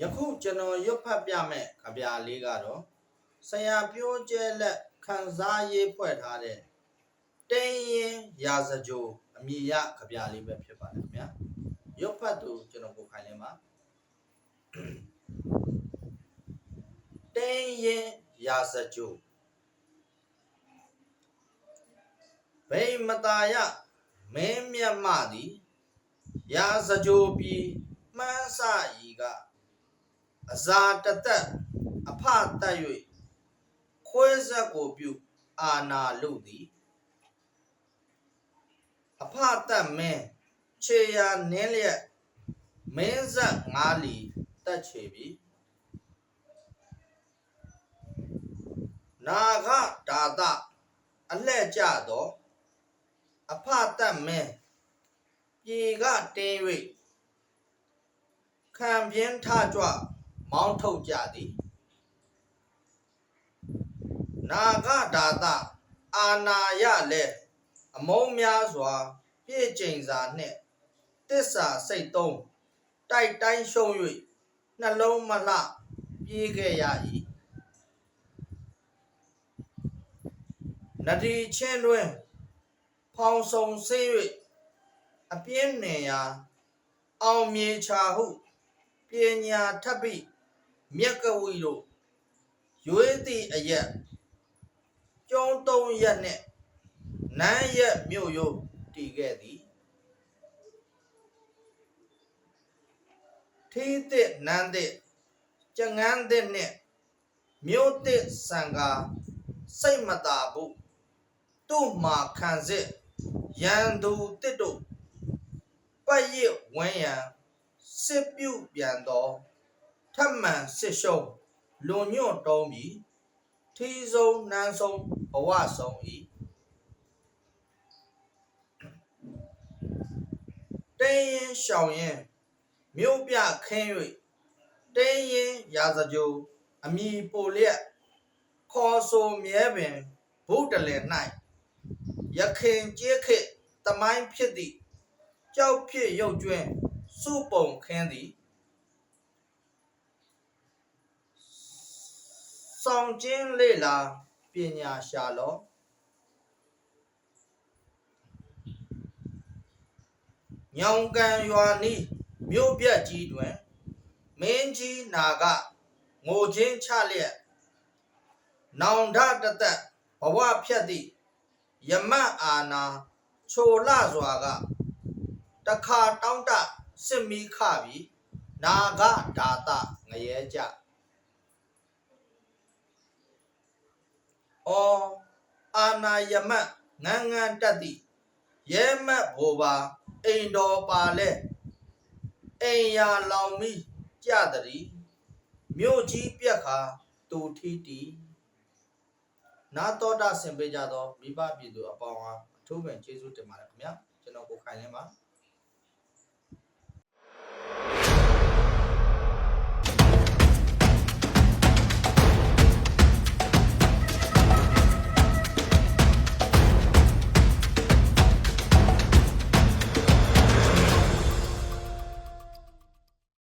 ယခုကျွန်တော်ရွတ်ဖတ်ပြမယ်ကြပြလေးကတော့ဆရာပြောကျဲလက်ခန်းစားရေးဖွဲ့ထားတဲ့တင်းရင်ရာဇကြိုအမည်ရကြပြလေးပဲဖြစ်ပါတယ်ခင်ဗျာရွတ်ဖတ်သူကျွန်တော်ကိုခိုင်လင်းပါတင်းရင်ရာဇကြိုဗိမတာယမင်းမြတ်မသည်ရာဇကြိုပြီးမှန်းစဤက အဇာတသက်အဖတတ်၍ခွဲဆက်ကိုပြုအာနာလုသည်အဖတတ်မင်းခြေရာနင်းလျက်မင်းဆက်ငါးလီတက်ချေပြီနာဂဒါတအလှဲ့ကြသောအဖတတ်မင်းပြေကတင်း၍ခံပြင်းထကြွ မောင်းထုတ်ကြသည်နာဂဒါတအာနာယလည်းအမုန်းများစွာ ပြည့်ကျိန်စာနှင့်တစ္ဆာစိတ်သုံးတိုက်တိုင်းရှုံး၍နှလုံးမလှပြေးခဲ့ရ၏နဒီချင်းတွင် ဖောင်ဆုံဆေး၍အပြင်းနေရာအောင်မြေချာဟုပညာထပ်ပြီး မြက်ကဝီတို့ရွေးသည့်အရက်ကျုံးသုံးရက်နှင့်နန်းရက်မြို့ရိုးတည်ခဲ့သည်ထီးသည့်နန်းသည့်ကျငန်းသည့်နှင့်မြို့သည့်စံကားစိတ်မသာဘူးသူ့မှာခံစစ်ရန်သူတစ်တို့ပတ်ရစ်ဝန်းရန်စစ်ပြုတ်ပြန်သော ထပ်မံစစ်ရှုံးလွန်ညွန့်တုံးပြီးထီးဆုံးနန်းဆုံးဘဝဆုံး၏တင်းရင်ရှောင်ရင်မြို့ပြခင်း၍တင်းရင်ရာဇကြိုအမိပိုလျက်ခေါ်ဆိုမြဲပင်ဗုဒ္ဓလင်၌ရခင်ကျေးခေတ်တမိုင်းဖြစ်သည့်ကြောက်ဖြစ်ရုပ်ကျွင်းစုပုံခင်းသည် ဆောင်ကျင်းလေလာပညာရှာလောညောင်ကန်ရွာနီးမြို့ပြက်ကြီးတွင်မင်းကြီးနာကငိုချင်းချလျက်နောင်ဓတသက်ဘဝဖြတ်သည့်ယမတ်အာနာချိုလစွာကတခါတောင်းတစစ်မီခပြီနာဂဒါတငရဲကြ အောအာနာယမတ်ငန်းငန်းတက်သည့်ရဲမတ်ဘိုပါအိမ်တော်ပါလဲအိမ်ယာလောင်မိကြတည်းမြို့ကြီးပြက်ခါတူထီတီနာတော်တာဆင်ပေးကြသောမိဘပြည်သူအပေါင်းအားအထူးပင်ကျေးဇူးတင်ပါတယ်ခင်ဗျာကျွန်တော်ကိုခိုင်လင်းပါ